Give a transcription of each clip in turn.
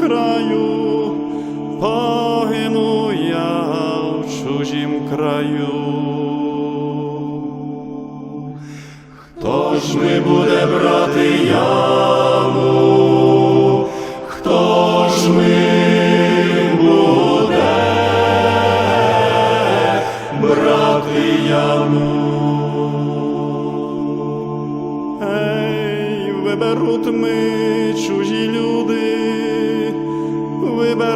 краю, погину я в чужім краю. Хто ж ми буде брати яму? Хто ж ми буде брати? Ей, виберуть ми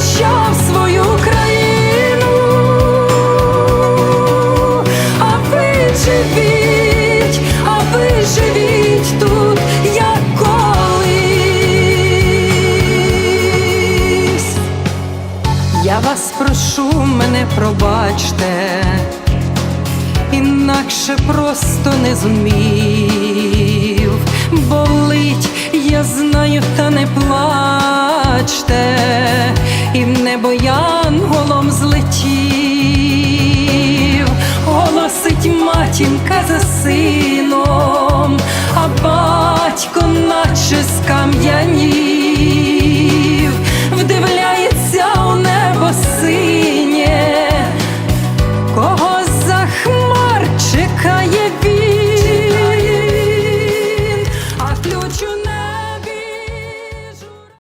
захищав свою країну, а ви живіть, а ви живіть тут, як. Я вас прошу, мене пробачте, інакше просто не зумів. Болить, я знаю, та не плачу плачте, і в небо янголом злетів, голосить матінка за сином, а батько наче скам'янів.